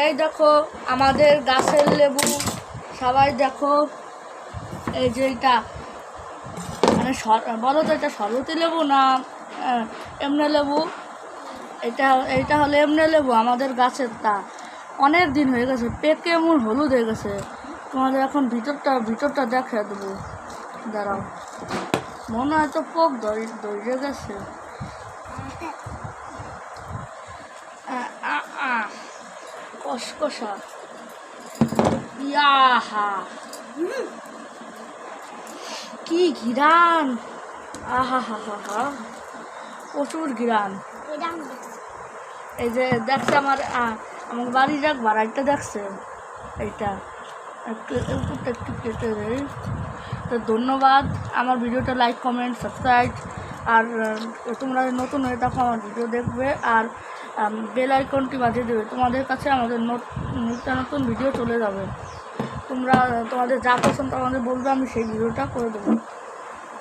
এই দেখো, আমাদের গাছের লেবু। সবাই দেখো, এই যে এটা মানে বলো তো, এটা সরবতি লেবু না এমনি লেবু? এটা, এইটা হলো এমনি লেবু, আমাদের গাছের তা। অনেক দিন হয়ে গেছে, পেকে এমন হলুদ হয়ে গেছে। তোমাদের এখন ভিতরটা ভিতরটা দেখে দেবো। দাঁড়াও। মনে হয় তো পোক দইরে গেছে। কসকসা ইয়াহা। কি ঘিরান? আহা হা হা হা প্রচুর ঘিরান। এই যে দেখছে আমার আমার বাড়ি যাক বাড়াইটা দেখছে। এইটা। একটু উপরটা একটু কেটে তো ধন্যবাদ। আমার ভিডিওটা লাইক কমেন্ট সাবস্ক্রাইব আর তোমরা নতুন হয়ে থাকো আমার ভিডিও দেখবে। আর বেল আইকনটি বাজিয়ে দেবে। তোমাদের কাছে আমাদের নিত্য নতুন ভিডিও চলে যাবে। তোমরা তোমাদের যা পছন্দ আমাদের বলবে, আমি সেই ভিডিওটা করে দেবো।